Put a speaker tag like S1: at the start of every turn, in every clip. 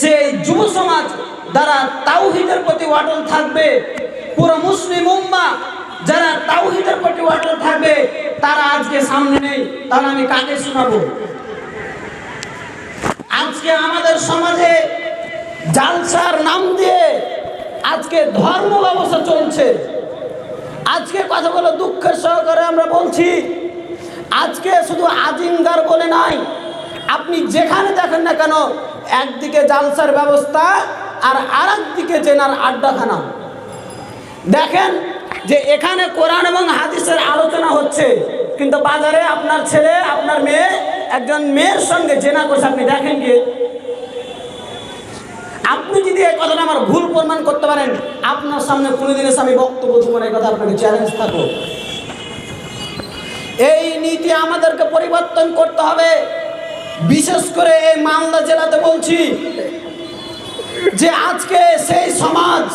S1: সেই যুব সমাজ যারা তাওহিদের প্রতি অটল থাকবে। পুরো মুসলিম উম্মা যারা তাওহিদের প্রতি অটল থাকবে, তারা আজকে সামনে নেই। তাহলে আমি কাকে শোনাবো? আজকে আমাদের সমাজে জালসার নাম দিয়ে আজকে ধর্ম ব্যবস্থা চলছে। আজকে কথাগুলো দুঃখের সহকারে আমরা বলছি, আজকে শুধু আজিঙ্গার বলে নাই আপনি যেখানে দেখেন না কেন, একদিকে জালসার ব্যবস্থা আর আর একদিকে জেনার আড্ডাখানা। দেখেন যে এখানে কোরআন এবং হাদিসের আলোচনা হচ্ছে, কিন্তু বাজারে আপনার ছেলে, আপনার মেয়ে, একজন মেয়ের সঙ্গে জেনা করছে, আপনি দেখেন গিয়ে আপনি যদি এই কথাটা আমার ভুল প্রমাণ করতে পারেন, আপনার সামনে কোনোদিন এসে আমি বক্তব্য দেবো এই কথা আপনাকে চ্যালেঞ্জ থাকো এই নীতি আমাদেরকে পরিবর্তন করতে হবে। বিশেষ করে এই মালদা জেলাতে বলছি যে আজকে সেই সমাজ,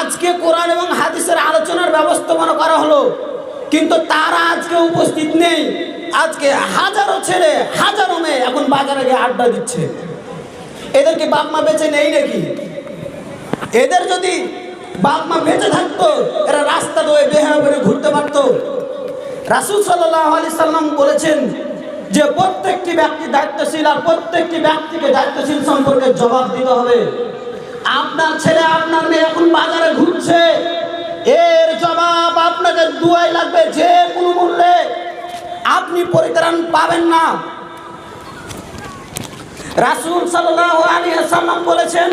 S1: আজকে কোরআন এবং হাদিসের আলোচনার ব্যবস্থাপনা করা হলো, কিন্তু তারা আজকে উপস্থিত নেই। আজকে হাজারো ছেলে, হাজারো মেয়ে এখন বাজারে গিয়ে আড্ডা দিচ্ছে। এদেরকে বাপ মা বেঁচে নেই নাকি? এদের যদি বাপ মা বেঁচে থাকতো, এরা রাস্তা দিয়ে বেহারা করে ঘুরতে পারতো। রাসুল সাল্লাহ আলি সাল্লাম বলেছেন যে প্রত্যেকটি ব্যক্তি দায়িত্বশীল আর প্রত্যেকটি ব্যক্তিকে দায়িত্বশীল সম্পর্কে জবাব দিতে হবে। আপনার ছেলে, আপনার মেয়ে এখন বাজারে ঘুরছে। এর জবাব আপনাকে দুয়াই লাগবে যে কোনো মূল্যে। আপনি পরিত্রাণ পাবেন না। রাসুল সাল্লাহ সাল্লাম বলেছেন,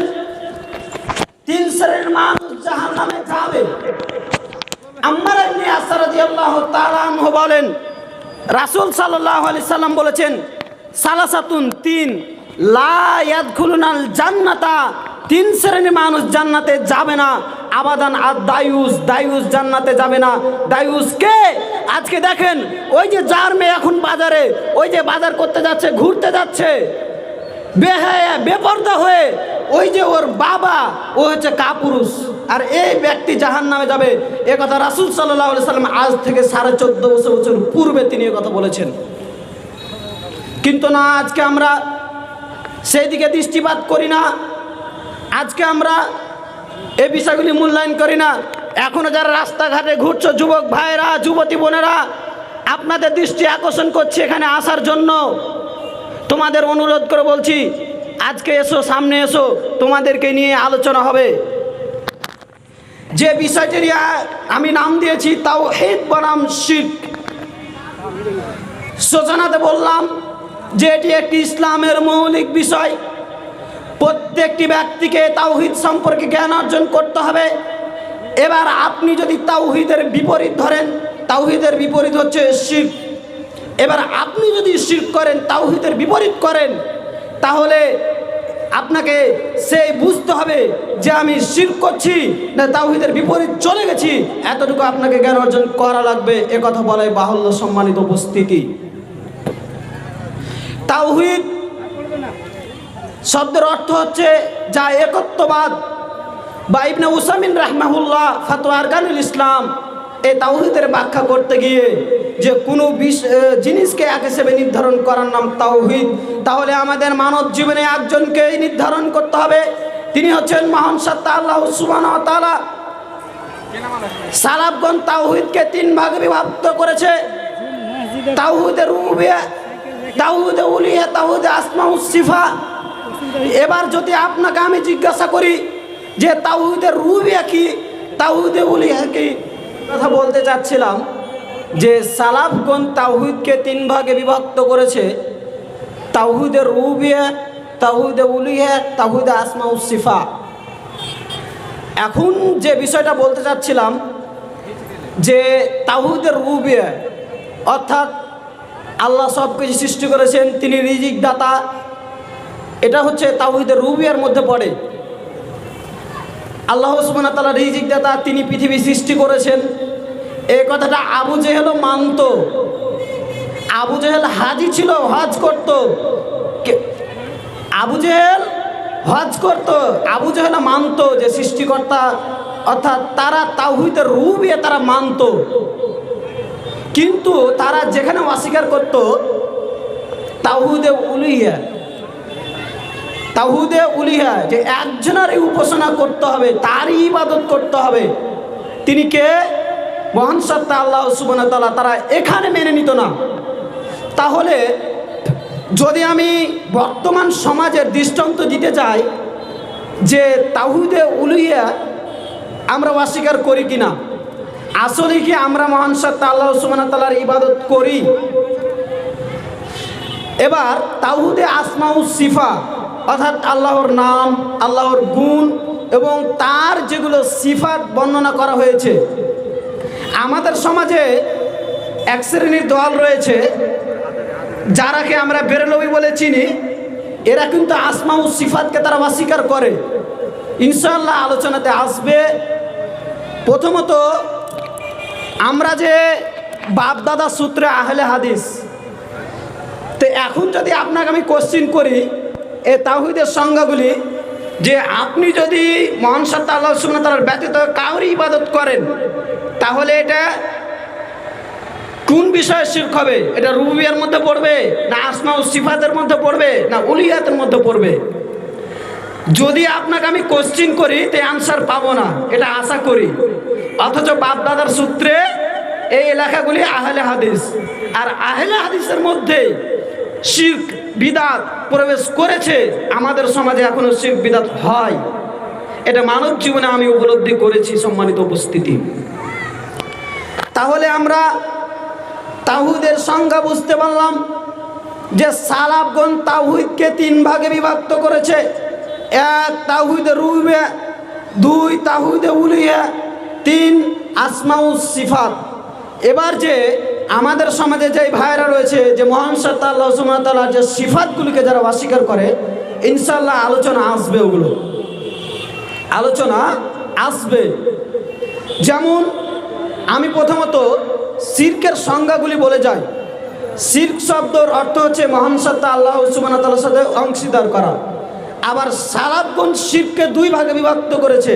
S1: তিন শ্রেণির মানুষ জাহান নামে যাবে। আম্মার ইবনে আসার রাদিয়াল্লাহু তাআলা বলেন রাসূল সাল্লাল্লাহু আলাইহি সাল্লাম বলেছেন, সালাসাতুন তিন, লা ইয়াদখুলুনাল জান্নাতা। তিন শ্রেণির মানুষ জান্নাতে যাবে না। আবাদান আর দায়ুস দায়ুস জান্নাতে যাবে না। দায়ুস কে? আজকে দেখেন, ওই যে যার মেয়ে এখন বাজারে, ওই যে বাজার করতে যাচ্ছে, ঘুরতে যাচ্ছে, বেহায়া, বেপর্দা হয়ে ওই যে ওর বাবা, ও হচ্ছে কাপুরুষ। আর এই ব্যক্তি জাহান নামে যাবে। এ কথা রাসুল সাল্লাহ সাল্লাম আজ থেকে সাড়ে চোদ্দ বছর বছর পূর্বে তিনি কথা বলেছেন। কিন্তু না, আজকে আমরা সেই দিকে দৃষ্টিপাত করি না। আজকে আমরা এই বিষয়গুলি মূল্যায়ন করি না। এখনও যারা রাস্তাঘাটে ঘুরছো, যুবক ভাইরা যুবতী বোনেরা, আপনাদের দৃষ্টি আকর্ষণ করছে এখানে আসার জন্য। তোমাদের অনুরোধ করে বলছি আজকে এসো, সামনে এসো, তোমাদেরকে নিয়ে আলোচনা হবে। যে বিষয়টি আমি নাম দিয়েছি তাও হেদ বনাম শিখ সূচনাতে বললাম যে এটি একটি ইসলামের মৌলিক বিষয়। প্রত্যেকটি ব্যক্তিকে তাওহিদ সম্পর্কে জ্ঞান অর্জন করতে হবে। এবার আপনি যদি তাওহিদের বিপরীত ধরেন, তাওহিদের বিপরীত হচ্ছে শিখ এবার আপনি যদি শির করেন, তাওহিদের বিপরীত করেন তাহলে আপনাকে সেই বুঝতে হবে যে আমি শির করছি না তাওহিদের বিপরীত চলে গেছি। এতটুকু আপনাকে জ্ঞান অর্জন করা লাগবে। এ কথা বলাই বাহুল্য সম্মানিত উপস্থিতি। তাওহিদ শব্দের অর্থ হচ্ছে যা একত্ববাদ। বা ইবনে উসামিন রাহমাহুল্লাহ ফাতোয়া আরকানুল ইসলাম এই তাওহিদের ব্যাখ্যা করতে গিয়ে যে কোনো বিষ- জিনিসকে এক হিসেবে নির্ধারণ করার নাম তাওহিদ। তাহলে আমাদের মানব জীবনে একজনকেই নির্ধারণ করতে হবে। তিনি হচ্ছেন মহান সত্তা আল্লাহ সুবান তালা তাওহিদকে তিন ভাগে বিভক্ত করেছে। তাওহিদের রুবিয়া তাওহিদে উলিয়া তাহুদে আসমা সিফা। এবার যদি আপনাকে আমি জিজ্ঞাসা করি যে তাওহিদের রুবিয়া কি, তাওহিদে উলিয়া কি, কথা বলতে চাচ্ছিলাম। যে সালাফগণ তাওহিদকে তিন ভাগে বিভক্ত করেছে। তাওহিদের রুবিয়া, তাওহিদে উলিয়া তাওহিদে আসমা সিফা। এখন যে বিষয়টা বলতে চাচ্ছিলাম, যে তাহুদের রুবিয়া, অর্থাৎ আল্লাহ সব কিছু সৃষ্টি করেছেন, তিনি রিজিক দাতা এটা হচ্ছে তাহিদের রুবিয়ার মধ্যে পড়ে। আল্লাহ সুবান তালা রিজিক দাতা তিনি পৃথিবী সৃষ্টি করেছেন। এই কথাটা আবু জেহেলও মানত। আবু জেহেল হাজি ছিল, হজ করত। আবু জেহেল হজ করত। আবু জেহেল মানত যে সৃষ্টিকর্তা, অর্থাৎ তারা তাওহিদের রুবিয়ে তারা মানত। কিন্তু তারা যেখানে অস্বীকার করত তাহুদে উলুহিয়া তাহুদে উলিহা যে একজনেরই উপাসনা করতে হবে, তারই ইবাদত করতে হবে। তিনি কে? মহান সত্তা আল্লাহ সুবহান তাআলা তারা এখানে মেনে নিত না। তাহলে যদি আমি বর্তমান সমাজের দৃষ্টান্ত দিতে চাই যে তাহুদে উলিয়া আমরা অস্বীকার করি কিনা, আসলে কি আমরা মহান সত্তা আল্লাহ সুবহান তাআলার ইবাদত করি? এবার তাহুদে আসমাউ সিফা, অর্থাৎ আল্লাহর নাম, আল্লাহর গুণ এবং তার যেগুলো সিফাত বর্ণনা করা হয়েছে আমাদের সমাজে এক শ্রেণির দল রয়েছে, যারাকে আমরা বেরলবি বলে চিনি, এরা কিন্তু আসমাউ সিফাতকে তারা অস্বীকার করে। ইনশাল্লাহ আলোচনাতে আসবে। প্রথমত, আমরা যে বাপ দাদা সূত্রে আহলে হাদিস, তো এখন যদি আপনাকে আমি কোশ্চিন করি, এ তাহিদের সংজ্ঞাগুলি, যে আপনি যদি মহান সত্তা আল্লাহ সুবহানাহু ব্যতীত কাউরি ইবাদত করেন তাহলে এটা কোন বিষয়ে শির্ক হবে? এটা রুবিয়ার মধ্যে পড়বে, না আসমা ও সিফাতের মধ্যে পড়বে, না উলিয়াতের মধ্যে পড়বে? যদি আপনাকে আমি কোশ্চিন করি, তে আনসার পাবো না। এটা আশা করি। অথচ বাপ দাদার সূত্রে এই এলাকাগুলি আহলে হাদিস। আর আহলে হাদিসের মধ্যে শির্ক, বিদাত প্রবেশ করেছে, আমাদের সমাজে এখনও শির্ক, বিদাত হয়। এটা মানব জীবনে আমি উপলব্ধি করেছি, সম্মানিত উপস্থিতি। তাহলে আমরা তাহুদের সংজ্ঞা বুঝতে পারলাম যে সালাবগণ তাহুদকে তিন ভাগে বিভক্ত করেছে। এক তাহুদে রুবে দুই তাহুদে উলিয়া তিন আসমাউ সিফাত। এবার যে আমাদের সমাজে যে ভাইরা রয়েছে, যে মহান সত্তা আল্লাহ সুমতাল্লাহ যে সিফাতগুলিকে যারা অস্বীকার করে ইনশাল্লাহ আলোচনা আসবে ওগুলো। আলোচনা আসবে। যেমন আমি প্রথমত সির্কের সংজ্ঞাগুলি বলে যাই। সির্ক শব্দর অর্থ হচ্ছে মহান সত্তা আল্লাহ সুবান তাল্লার সাথে অংশীদার করা। আবার সালাবগণ শিবকে দুই ভাগে বিভক্ত করেছে।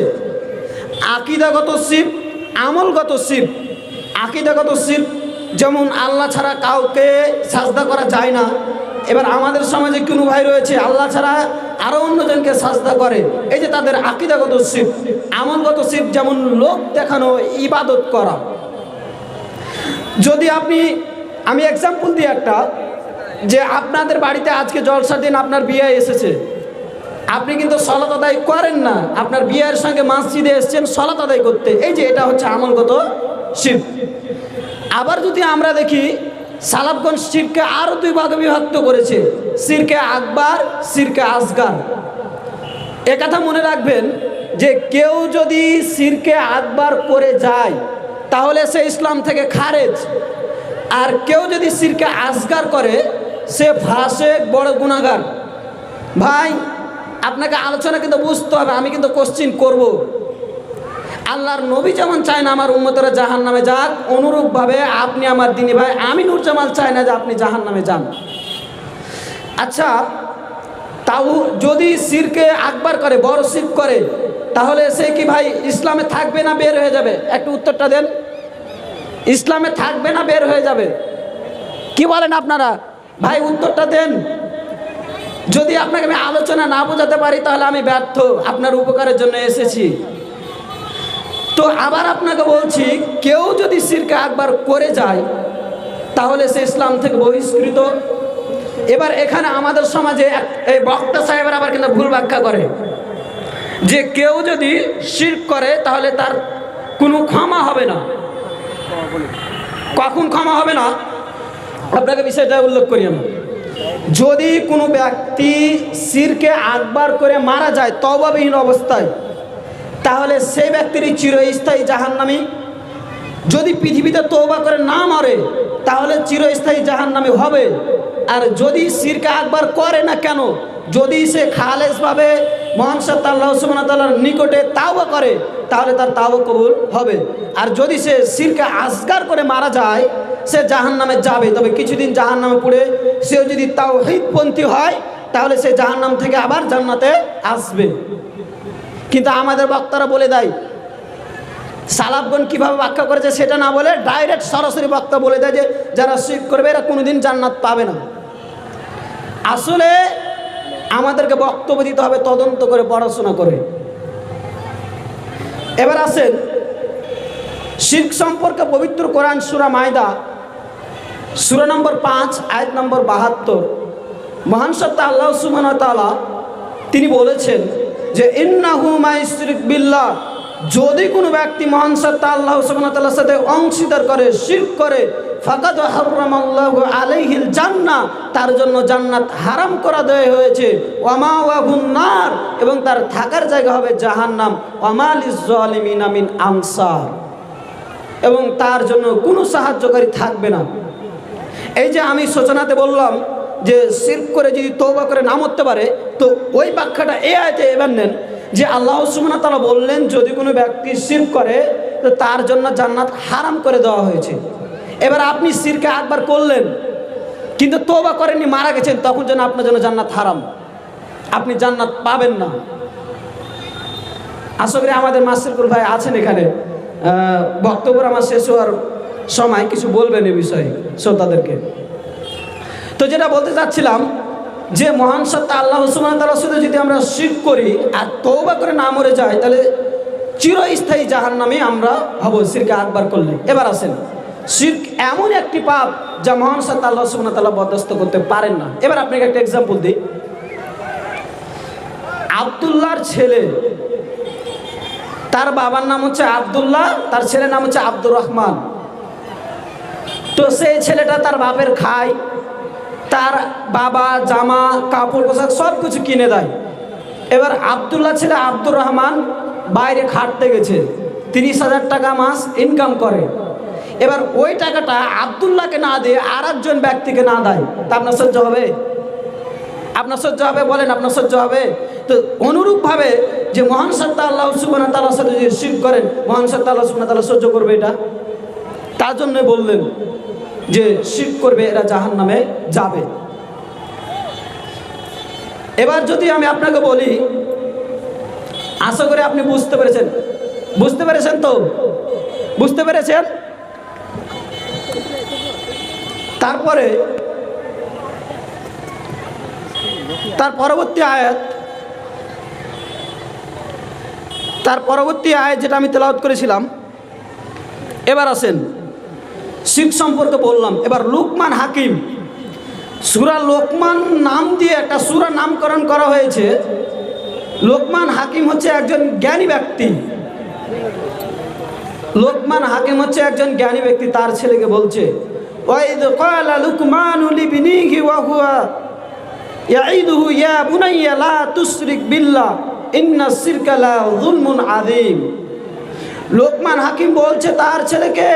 S1: আকিদাগত শিব আমলগত শিব আকিদাগত শিব যেমন আল্লাহ ছাড়া কাউকে সাজদা করা যায় না এবার আমাদের সমাজে কোনো ভাই রয়েছে, আল্লাহ ছাড়া আরও অন্যজনকে সাজদা করে। এই যে তাদের আকিদাগত শিব, আমলগত শিব যেমন লোক দেখানো, ইবাদত করা। যদি আপনি, আমি এক্সাম্পল দিই একটা, যে আপনাদের বাড়িতে আজকে জলসার দিন আপনার বিয়ে এসেছে। আপনি কিন্তু সলাত আদায় করেন না, আপনার বিয়ের সঙ্গে মসজিদে এসছেন সলাত আদায় করতে। এই যে এটা হচ্ছে আমলগত শিব। আবার যদি আমরা দেখি সালাবগঞ্জ শিরকে আরও দুই ভাগে বিভক্ত করেছে। সিরকে আকবার, সিরকে আসগার। এ কথা মনে রাখবেন যে কেউ যদি সিরকে আকবার করে যায়, তাহলে সে ইসলাম থেকে খারেজ। আর কেউ যদি সিরকে আসগার করে, সে ফাঁসে বড় গুণাগার ভাই, আপনাকে আলোচনা কিন্তু বুঝতে হবে, আমি কিন্তু কোশ্চিন করব। আল্লাহর নবী যেমন চায় না আমার উন্মতরা জাহান নামে যাক, অনুরূপভাবে আপনি আমার দিনী ভাই আমি নুরজামাল চাই না যে আপনি জাহান নামে যান। আচ্ছা তাও যদি সিরকে আকবার করে, বড় শির করে, তাহলে সে কি ভাই ইসলামে থাকবে না বের হয়ে যাবে? একটু উত্তরটা দেন। ইসলামে থাকবে না বের হয়ে যাবে। কি বলেন আপনারা? ভাই, উত্তরটা দেন। যদি আপনাকে আমি আলোচনা না বোঝাতে পারি, তাহলে আমি ব্যর্থ। আপনার উপকারের জন্য এসেছি। তো আবার আপনাকে বলছি, কেউ যদি সিরকে একবার করে যায়, তাহলে সে ইসলাম থেকে বহিষ্কৃত। এবার এখানে আমাদের সমাজে এই বক্তা সাহেবের আবার কিন্তু ভুল ব্যাখ্যা করে। যে কেউ যদি শির্ক করে, তাহলে তার কোনো ক্ষমা হবে না। কখন ক্ষমা হবে না? আপনাকে বিষয়টা উল্লেখ করি আমি। যদি কোনো ব্যক্তি সিরকে আকবার করে মারা যায় তবাবিহীন অবস্থায় তাহলে সেই ব্যক্তিরই চিরস্থায়ী জাহান্নামী। যদি পৃথিবীতে তৌবা করে না মরে, তাহলে চিরস্থায়ী জাহান্নামী হবে। আর যদি সিরকে আকবার করে না কেন, যদি সে খালেসভাবে মহান সত্তা আল্লাহ সুবহানাহু নিকটে তাওবা করে, তাহলে তার তাওবা কবুল হবে। আর যদি সে সিরকে আসগার করে মারা যায়, সে জাহান নামে যাবে। তবে কিছুদিন জাহান নামে পড়ে সেও যদি তাও হিতপন্থী হয়, তাহলে সে জাহান নাম থেকে আবার জান্নাতে আসবে। কিন্তু আমাদের বক্তারা বলে দেয় সালাবগণ কীভাবে ব্যাখ্যা করেছে সেটা না বলে ডাইরেক্ট সরাসরি বক্তা বলে দেয় যে, যারা শিখ করবে এরা কোনোদিন জান্নাত পাবে না। আসলে আমাদেরকে বক্তব্য দিতে হবে, তদন্ত করে, পড়াশোনা করে। এবার আসেন শিখ সম্পর্কে পবিত্র কোরআন সুরা মায়দা, সুরা নম্বর পাঁচ, আয়াত নম্বর বাহাত্তর। মহান সত্তা আল্লাহ সুমান তালা তিনি বলেছেন যে ইন্নাহু মাইসরিক বিল্লাহ, যদি কোনো ব্যক্তি মহান সত্তা আল্লাহ তাআলার সাথে অংশীদার করে, শিরক করে হারামাল্লাহু আলাইহিল জান্নাহ তার জন্য জান্নাত হারাম করা দেওয়া হয়েছে। নার, এবং তার থাকার জায়গা হবে জাহান্নাম। ওয়ামা লিজ-জালিমিনা মিন আনসার। এবং তার জন্য কোনো সাহায্যকারী থাকবে না। এই যে আমি সূচনাতে বললাম যে সির করে যদি তৌবা করে না মরতে পারে, তো ওই ব্যাখ্যাটা এ আয়তে এবার নেন যে আল্লাহ সুমনা তারা বললেন, যদি কোনো ব্যক্তি সির করে, তো তার জন্য জান্নাত হারাম করে দেওয়া হয়েছে। এবার আপনি সিরকে একবার করলেন, কিন্তু তৌবা করেননি, মারা গেছেন, তখন যেন আপনার জন্য জান্নাত হারাম। আপনি জান্নাত পাবেন না। আশা করি আমাদের মাসিরপুর ভাই আছেন এখানে। বক্তব্য আমার শেষ হওয়ার সময় কিছু বলবেন এ বিষয়ে শ্রোতাদেরকে। তো যেটা বলতে চাচ্ছিলাম যে মহান সত্তা আল্লাহ সুমান তালা শুধু যদি আমরা শিখ করি আর তৌবা করে না মরে যাই তাহলে চিরস্থায়ী জাহান নামে আমরা হব শিরকে একবার করলে। এবার আসেন, শির্ক এমন একটি পাপ যা মহান সত্তা আল্লাহ সুমান তালা বরদাস্ত করতে পারেন না। এবার আপনাকে একটা এক্সাম্পল দিই। আবদুল্লাহর ছেলে, তার বাবার নাম হচ্ছে আবদুল্লাহ, তার ছেলের নাম হচ্ছে আব্দুর রহমান। তো সেই ছেলেটা তার বাপের খায় তার বাবা, জামা, কাপড়, পোশাক সব কিছু কিনে দেয়। এবার আবদুল্লাহ ছেলে আব্দুর রহমান বাইরে খাটতে গেছে। তিরিশ হাজার টাকা মাস ইনকাম করে। এবার ওই টাকাটা আবদুল্লাহকে না দিয়ে আর একজন ব্যক্তিকে না দেয়। তা আপনার সহ্য হবে? আপনার সহ্য হবে? বলেন, আপনার সহ্য হবে? তো অনুরূপভাবে যে মহান সত্তা আল্লাহ সুবান তাল্লাহ সাথে যদি শিব করেন, মহান সত্তা আল্লাহ সুবান তাল্লাহ সহ্য করবে এটা? তার জন্য বললেন যে শিব করবে, এরা জাহান নামে যাবে। এবার যদি আমি আপনাকে বলি, আশা করে আপনি বুঝতে পেরেছেন। বুঝতে পেরেছেন তো? বুঝতে পেরেছেন? তারপরে, তার পরবর্তী আয়াত, তার পরবর্তী আয়াত যেটা আমি তেলাওয়াত করেছিলাম, এবার আসেন। শিখ সম্পর্কে বললাম। এবার লুকমান হাকিম। সুরা লোকমান নাম দিয়ে একটা সুরা নামকরণ করা হয়েছে। লোকমান হাকিম হচ্ছে একজন জ্ঞানী ব্যক্তি। লোকমান হাকিম হচ্ছে একজন জ্ঞানী ব্যক্তি, তার ছেলেকে বলছে ওয়া ইয়া লা লোকমান হাকিম বলছে, তার ছেলেকে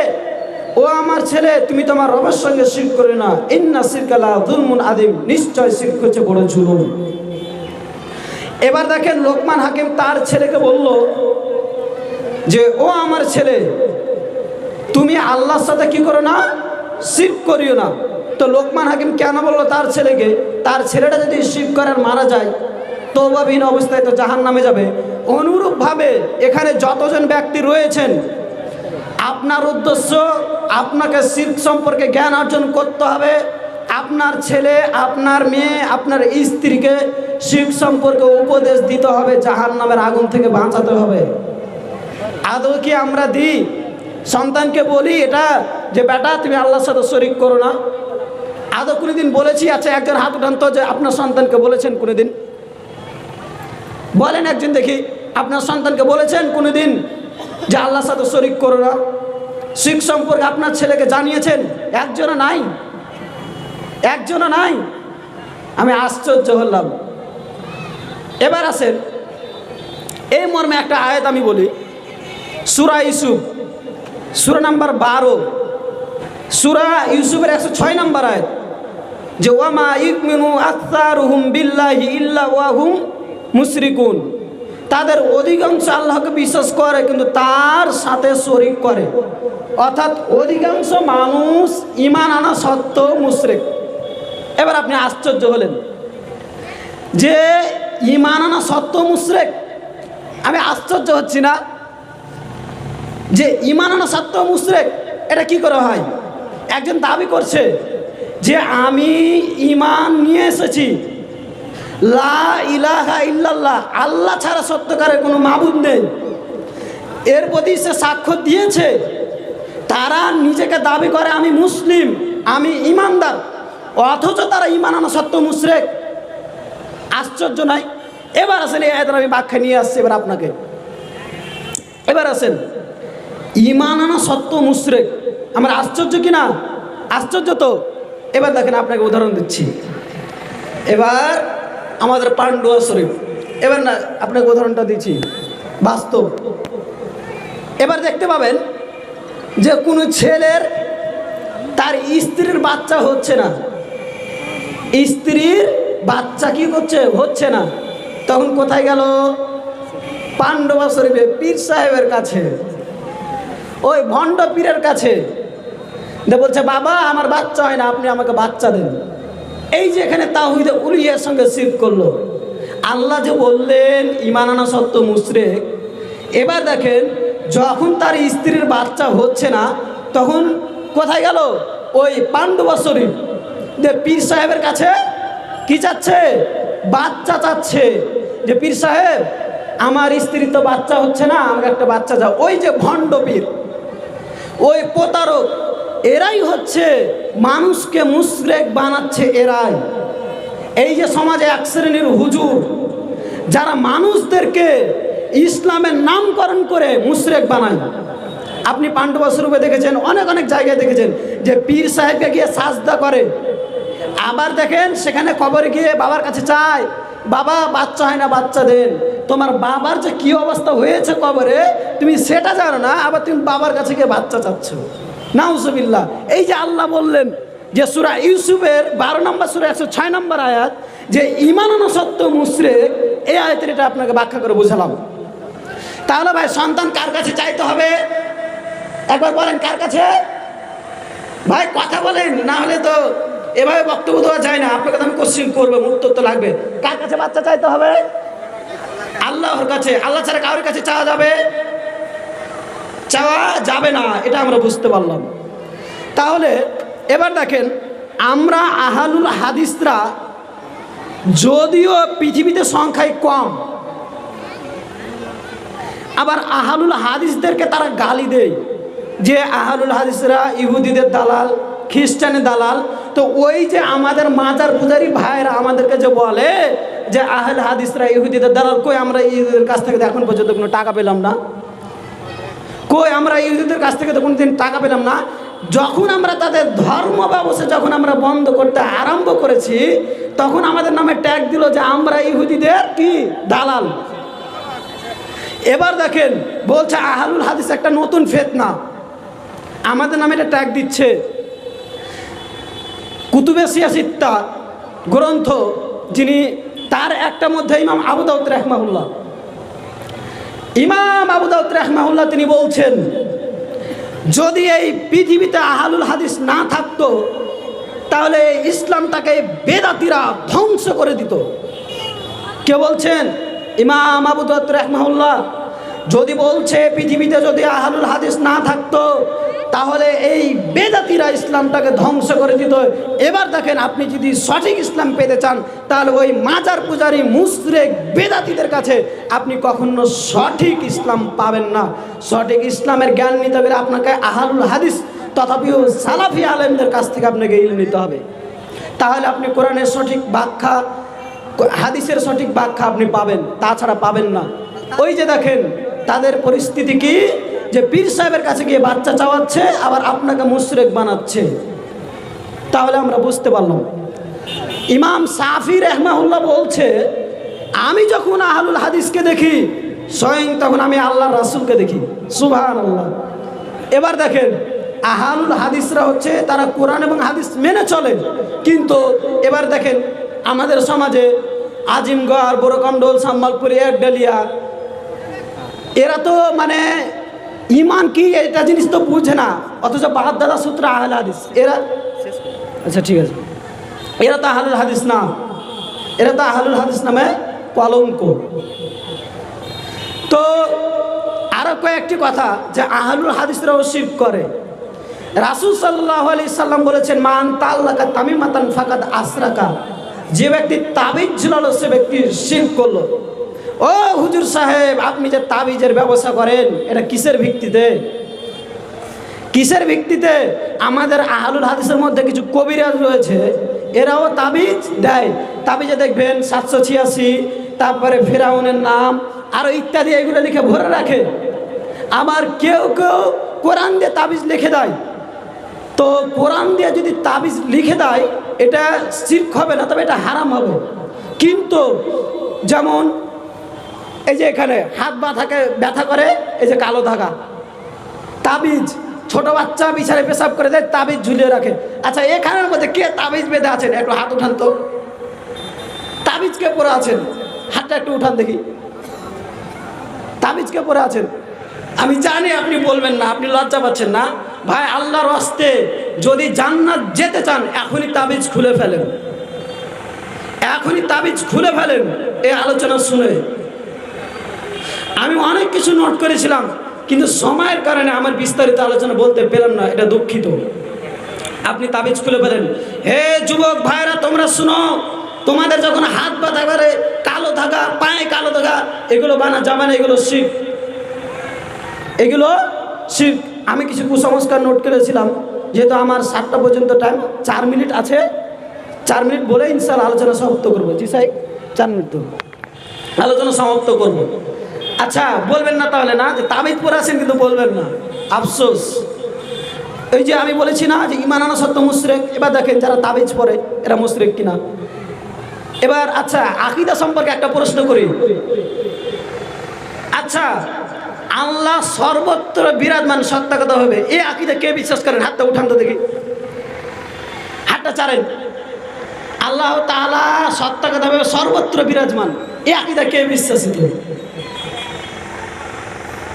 S1: ও আমার ছেলে, তুমি তোমার রবের সঙ্গে শির করে না ইন্না শিরকালা যুলমুন আদিম নিশ্চয় শির হচ্ছে বড় জুলুম। এবার দেখেন লোকমান হাকিম তার ছেলেকে বলল যে, ও আমার ছেলে, তুমি আল্লাহর সাথে কি করো না? শিব করিও না। তো লোকমান হাকিম কেন বলল তার ছেলেকে? তার ছেলেটা যদি শিব করার মারা যায় তৌবাবিহীন অবস্থায় তো জাহান নামে যাবে। অনুরূপভাবে এখানে যতজন ব্যক্তি রয়েছেন আপনার উদ্দেশ্য, আপনাকে শিল্প সম্পর্কে জ্ঞান অর্জন করতে হবে। আপনার ছেলে, আপনার মেয়ে, আপনার স্ত্রীকে শিখ সম্পর্কে উপদেশ দিতে হবে জাহান নামের আগুন থেকে বাঁচাতে হবে। আদৌ কি আমরা দিই? সন্তানকে বলি এটা যে, বেটা, তুমি আল্লাহর সাথে শরিক করো না। আদৌ কোনোদিন বলেছি? আচ্ছা একজন হাত উঠান যে, আপনার সন্তানকে বলেছেন কোনোদিন? বলেন একজন দেখি, আপনার সন্তানকে বলেছেন কোনোদিন? যে আল্লাহর সাথে শরিক করো না। শিখ সম্পর্কে আপনার ছেলেকে জানিয়েছেন, একজনও নাই। একজনও নাই। আমি আশ্চর্য হলাম। এবার আসেন, এই মর্মে একটা আয়াত আমি বলি। সুরা ইউসুফ, সুরা নাম্বার বারো। সুরা ইউসুফের একশো ছয় নাম্বার আয়াত। যে ওয়ামা ইকমিনু আখতারুহুম বিল্লাহি ইল্লা ওয়াহুম মুশরিকুন। তাদের অধিকাংশ আল্লাহকে বিশ্বাস করে, কিন্তু তার সাথে শরিক করে। অর্থাৎ অধিকাংশ মানুষ ইমান আনা সত্ত্বেও মুশরিক। এবার আপনি আশ্চর্য হলেন যে ইমান আনা সত্ত্বেও মুশরিক। আমি আশ্চর্য হচ্ছি না যে ইমান আনা সত্ত্বেও মুশরিক, এটা কি করে হয়? একজন দাবি করছে যে আমি ইমান নিয়ে এসেছি লা ইলাহা আল্লাহ ছাড়া সত্যকারের কোনো মাবুদ নেই। এর প্রতি সে সাক্ষ্য দিয়েছে, তারা নিজেকে দাবি করে, আমি মুসলিম, আমি ইমানদার, অথচ তারা ইমান আনা সত্য মুশরেক। আশ্চর্য নয়? এবার আসেন, এই আয়াতের আমি ব্যাখ্যা নিয়ে আসছি, এবার আপনাকে। এবার আসেন, ইমান আনা সত্য মুশরেক। আমার আশ্চর্য কি না? আশ্চর্য তো? এবার দেখেন, আপনাকে উদাহরণ দিচ্ছি। এবার আমাদের পান্ডুয়া শরীফ এবার না, আপনাকে উদাহরণটা দিচ্ছি। বাস্তব। এবার দেখতে পাবেন যে কোনো ছেলের তার স্ত্রীর বাচ্চা হচ্ছে না। স্ত্রীর বাচ্চা কি করছে? হচ্ছে না। তখন কোথায় গেল? পাণ্ডবা শরীফে পীর সাহেবের কাছে। ওই ভণ্ড পীরের কাছে। বলছে, বাবা, আমার বাচ্চা হয় না, আপনি আমাকে বাচ্চা দেন। এই যে এখানে তাহিদে উলিয়ার সঙ্গে শির করল, আল্লাহ যে বললেন ইমানানা সত্য মুশরেক। এবার দেখেন, যখন তার স্ত্রীর বাচ্চা হচ্ছে না, তখন কোথায় গেল? ওই পাণ্ডবা শরীফ যে পীর সাহেবের কাছে কি চাচ্ছে? বাচ্চা চাচ্ছে। যে পীর সাহেব, আমার স্ত্রী তো বাচ্চা হচ্ছে না, আমাকে একটা বাচ্চা যাও ওই যে ভণ্ড পীর, ওই প্রতারক। এরাই হচ্ছে মানুষকে মুশরেক বানাচ্ছে এরাই। এই যে সমাজে এক শ্রেণির হুজুর, যারা মানুষদেরকে ইসলামের নামকরণ করে মুশরেক বানায়। আপনি পাণ্ডবা স্বরূপে দেখেছেন, অনেক অনেক জায়গায় দেখেছেন যে পীর সাহেবকে গিয়ে সাজদা করে। আবার দেখেন সেখানে কবরে গিয়ে বাবার কাছে চায়, বাবা, বাচ্চা হয় না, বাচ্চা দেন। তোমার বাবার যে কি অবস্থা হয়েছে কবরে, তুমি সেটা জানো না, আবার তুমি বাবার কাছে গিয়ে বাচ্চা চাচ্ছ। নাউজবিল্লা এই যে আল্লাহ বললেন যে সুরা ইউসুফের বারো নম্বর সুরা একশো ছয় নম্বর আয়াত, যে ইমানানো সত্য মুসরে এই আয়াতের এটা আপনাকে ব্যাখ্যা করে বুঝালাম। তাহলে ভাই, সন্তান কার কাছে চাইতে হবে? একবার বলেন, কার কাছে? ভাই, কথা বলেন, না হলে তো এভাবে বক্তব্য দেওয়া যায় না। আপনাকে তো আমি কোশ্চিন করব উত্তর তো লাগবে। কার কাছে বাচ্চা চাইতে হবে? আল্লাহর কাছে। আল্লাহ ছাড়া কারোর কাছে চাওয়া যাবে? চাওয়া যাবে না, এটা আমরা বুঝতে পারলাম। তাহলে এবার দেখেন, আমরা আহালুল হাদিসরা যদিও পৃথিবীতে সংখ্যায় কম, আবার আহালুল হাদিসদেরকে তারা গালি দেয় যে আহালুল হাদিসরা ইহুদিদের দালাল খ্রিস্টানের দালাল। তো ওই যে আমাদের মাজার পূজারি ভাইরা আমাদেরকে যে বলে যে আহল হাদিসরা ইহুদিদের দালাল, কই আমরা ইহুদের কাছ থেকে এখন পর্যন্ত কোনো টাকা পেলাম না? কই, আমরা ইহুদিদের কাছ থেকে তো কোনোদিন টাকা পেলাম না। যখন আমরা তাদের ধর্ম ব্যবসা যখন আমরা বন্ধ করতে আরম্ভ করেছি, তখন আমাদের নামে ট্যাগ দিল যে আমরা ইহুদিদের কি? দালাল। এবার দেখেন, বলছে আহালুল হাদিস একটা নতুন ফেতনা। আমাদের নামে এটা ট্যাগ দিচ্ছে। কুতুবে সিয়াসিত্তা গ্রন্থ, যিনি তার একটা মধ্যে ইমাম আবু দাউদ রহমাহুল্লাহ। ইমাম আবু দাউদ রহমাহুল্লাহ তিনি বলছেন, যদি এই পৃথিবীতে আহালুল হাদিস না থাকতো, তাহলে ইসলামটাকে বেদাতিরা ধ্বংস করে দিত। কে বলছেন? ইমাম আবু দাউদ রহমাহুল্লাহ যদি বলছে পৃথিবীতে যদি আহালুল হাদিস না থাকতো, তাহলে এই বেদাতিরা ইসলামটাকে ধ্বংস করে দিত। এবার দেখেন আপনি যদি সঠিক ইসলাম পেতে চান, তাহলে ওই মাজার পূজারি মুসরেক বেদাতিদের কাছে আপনি কখনো সঠিক ইসলাম পাবেন না। সঠিক ইসলামের জ্ঞান নিতে গেলে আপনাকে আহালুল হাদিস তথাপিও সালাফি আলেমদের কাছ থেকে আপনাকে ইল নিতে হবে। তাহলে আপনি কোরআনের সঠিক ব্যাখ্যা, হাদিসের সঠিক ব্যাখ্যা আপনি পাবেন, তাছাড়া পাবেন না। ওই যে দেখেন তাদের পরিস্থিতি কি? যে পীর সাহেবের কাছে গিয়ে বাচ্চা চাওয়াচ্ছে, আবার আপনাকে মুশরেক বানাচ্ছে। তাহলে আমরা বুঝতে পারলাম। ইমাম সাফি রহমাউল্লাহ বলছে, আমি যখন আহলুল হাদিসকে দেখি, স্বয়ং তখন আমি আল্লাহ রাসুলকে দেখি। সুভান আল্লাহ এবার দেখেন, আহালুল হাদিসরা হচ্ছে তারা কোরআন এবং হাদিস মেনে চলে, কিন্তু এবার দেখেন আমাদের সমাজে আজিমগড়, বড়কমডোল, সাম্মালপুরি একডালিয়া এরা তো মানে ইমান কি, এটা জিনিস তো বুঝে না। অথচ বাহাদ দাদা সূত্র আহল হাদিস। এরা আচ্ছা ঠিক আছে। এরা তো আহলুল হাদিস না। এরা তো আহলুল হাদিস নামে কলঙ্ক। তো আরও কয়েকটি কথা যে আহলুল হাদিসরা শিব করে। রাসুল সাল্লাহ আলি সাল্লাম বলেছেন মান তাল্লাকা তামিমাতান ফাকাদ আসরাকা। যে ব্যক্তি তাবিজ ঝুলালো, সে ব্যক্তি শির করল। ও হুজুর সাহেব, আপনি যে তাবিজের ব্যবসা করেন, এটা কিসের ভিত্তিতে? কিসের ভিত্তিতে? আমাদের আহলুল হাদিসের মধ্যে কিছু কবিরাজ রয়েছে, এরাও তাবিজ দেয়। তাবিজে দেখবেন সাতশো ছিয়াশি, তারপরে ফেরাউনের নাম আরও ইত্যাদি, এগুলো লিখে ভরে রাখে। আবার কেউ কেউ কোরআন দিয়ে তাবিজ লিখে দেয়। তো কোরআন দিয়ে যদি তাবিজ লিখে দেয়, এটা শির্ক হবে না, তবে এটা হারাম হবে। কিন্তু যেমন এই যে এখানে হাত ব্যথাকে ব্যথা করে, এই যে কালো ধাগা। তাবিজ, ছোট বাচ্চা বিছানে পেশাব করে দেয়, তাবিজ ঝুলিয়ে রাখে। আচ্ছা এখানের মধ্যে কে তাবিজ বেঁধে আছেন? একটু হাত উঠান তো। তাবিজ কে পরে আছেন? হাতটা একটু উঠান দেখি। তাবিজ কে পরে আছেন? আমি জানি আপনি বলবেন না, আপনি লজ্জা পাচ্ছেন না। ভাই, আল্লাহর হস্তে যদি জান্নাত যেতে চান, এখনই তাবিজ খুলে ফেলেন। এখনই তাবিজ খুলে ফেলেন, এই আলোচনা শুনে। আমি অনেক কিছু নোট করেছিলাম, কিন্তু সময়ের কারণে আমার বিস্তারিত আলোচনা বলতে পেলাম না, এটা দুঃখিত। আপনি তাবিজ খুলে ফেলেন হে যুবক ভাইরা তোমরা শুনো, তোমাদের যখন হাত বাঁধা করে কালো থাকা, পায়ে কালো থাকা, এগুলো বানা জামানা, এগুলো শিখ। এগুলো শিখ। আমি কিছু কুসংস্কার নোট করেছিলাম, যেহেতু আমার সাতটা পর্যন্ত টাইম চার মিনিট আছে। চার মিনিট বলে ইনশাল আলোচনা সমাপ্ত করব। জি সাই চার মিনিট তো আলোচনা সমাপ্ত করব। আচ্ছা বলবেন না তাহলে না, যে তাবিজ পরে আছেন কিন্তু বলবেন না। আফসোস। এই যে আমি বলেছি না যে ইমান আনা সত্য মুশরেক, এবার দেখেন যারা তাবিজ পরে, এরা মুশরেক কিনা। এবার আচ্ছা আকিদা সম্পর্কে একটা প্রশ্ন করি। আচ্ছা আল্লাহ সর্বত্র বিরাজমান সত্তা কথা হবে। এ আকিদা কে বিশ্বাস করেন? হাতটা উঠান তো দেখি। হাতটা চারেন আল্লাহ তাআলা সত্তা কথা হবে, সর্বত্র বিরাজমান। এ আকিদা কে বিশ্বাসিত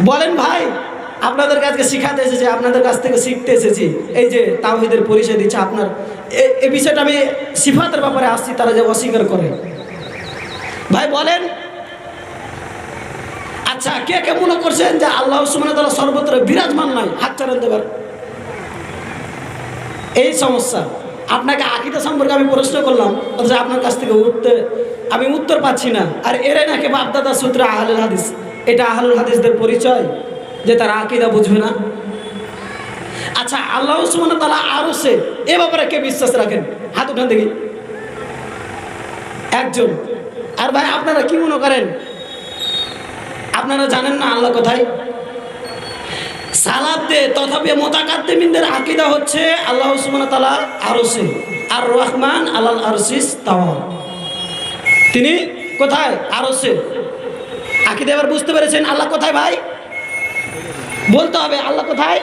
S1: বলেন ভাই, আপনাদের কাছকে শিখাতে এসেছি, আপনাদের কাছ থেকে শিখতে এসেছি। এই যে তাওহিদের পরিচয় দিচ্ছে আপনার। এই বিষয়টা আমি সিফাতের ব্যাপারে আসছি, তারা যে অস্বীকার করে। ভাই, বলেন। আচ্ছা কে কে মনে করছেন যে আল্লাহ সুমান তালা সর্বত্র বিরাজমান নয় হাত চালান দেবার এই সমস্যা। আপনাকে আকিদা সম্পর্কে আমি প্রশ্ন করলাম, অথচ আপনার কাছ থেকে উত্তর আমি উত্তর পাচ্ছি না। আর এরাই নাকি বাপদাদা সূত্রে আহলুল হাদিস। এটা আহলুল হাদিসদের পরিচয় যে তারা আকিদা বুঝবে না। আচ্ছা আল্লাহ সুমান তালা আরও সে এ ব্যাপারে কে বিশ্বাস রাখেন? হাত উঠান দেখি। একজন। আর ভাই, আপনারা কি মনে করেন? আপনারা জানেন না আল্লাহ কোথায়? সালাদে তথাপি মোতাকাদ্দেমিনদের আকিদা হচ্ছে আল্লাহ সুবহানাহু ওয়া তাআলা আরশে। আর রহমান আল্লাহ আরশিস তাওয়া তিনি কোথায়? আরশে। আকিদা এবার বুঝতে পেরেছেন আল্লাহ কোথায় ভাই? বলতে হবে আল্লাহ কোথায়?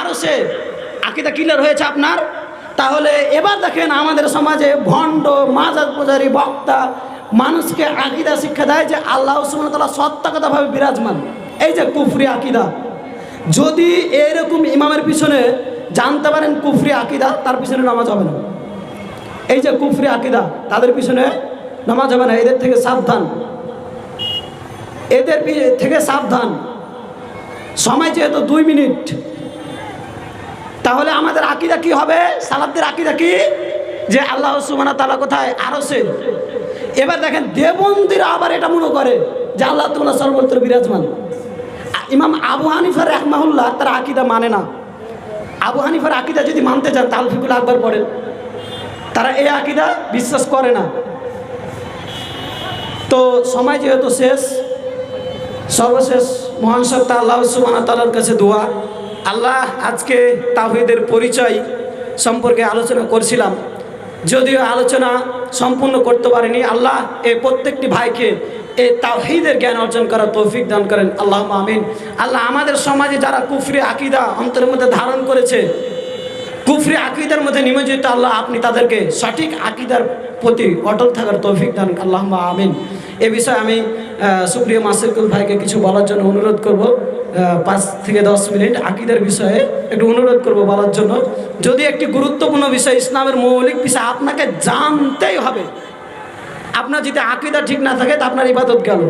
S1: আরও সে আকিদা ক্লিয়ার হয়েছে আপনার? তাহলে এবার দেখেন আমাদের সমাজে ভণ্ড মাজার পূজারী, বক্তা মানুষকে আকিদা শিক্ষা দেয় যে আল্লাহ সুমতলা সত্যাগতভাবে বিরাজমান। এই যে কুফরি আকিদা। যদি এরকম ইমামের পিছনে জানতে পারেন কুফরি আকিদা, তার পিছনে নামাজ হবে না। এই যে কুফরি আকিদা, তাদের পিছনে নামাজ হবে না, এদের থেকে সাবধান। এদের থেকে সাবধান। সময় যেহেতু দুই মিনিট। তাহলে আমাদের আকিদা কি হবে? সালাবদের আকিদা কি? যে আল্লাহ সুবানা তালা কোথায়? আরও সে এবার দেখেন, দেবন্দিরা আবার এটা মনে করে যে আল্লাহ তোমার সর্বত্র বিরাজমান। ইমাম আবু হানিফার রহমাহুল্লাহ তার আকিদা মানে না। আবু হানিফার আকিদা যদি মানতে চান তালফিকুল আকবর পড়েন। তারা এই আকিদা বিশ্বাস করে না। তো সময় যেহেতু শেষ সর্বশেষ মহান সত্তা আল্লাহ সুবাহ তালার কাছে দোয়া। আল্লাহ আজকে তাহিদের পরিচয় সম্পর্কে আলোচনা করছিলাম। যদিও আলোচনা সম্পূর্ণ করতে পারেনি, আল্লাহ এই প্রত্যেকটি ভাইকে এই তাহিদের জ্ঞান অর্জন করার তৌফিক দান করেন। আল্লাহ আমিন। আল্লাহ আমাদের সমাজে যারা কুফরি আকিদা অন্তরের মধ্যে ধারণ করেছে, কুফরি আকিদার মধ্যে নিমজ্জিত আল্লাহ, আপনি তাদেরকে সঠিক আকিদার প্রতি অটল থাকার তৌফিক দান আল্লাহ আমিন। এ বিষয়ে আমি সুপ্রিয় মাসিকুল ভাইকে কিছু বলার জন্য অনুরোধ করব। পাঁচ থেকে দশ মিনিট আকিদের বিষয়ে একটু অনুরোধ করব বলার জন্য। যদি একটি গুরুত্বপূর্ণ বিষয় ইসলামের মৌলিক বিষয় আপনাকে জানতেই হবে, আপনার যদি আকিদা ঠিক না থাকে, তা আপনার ইবাদত গেল।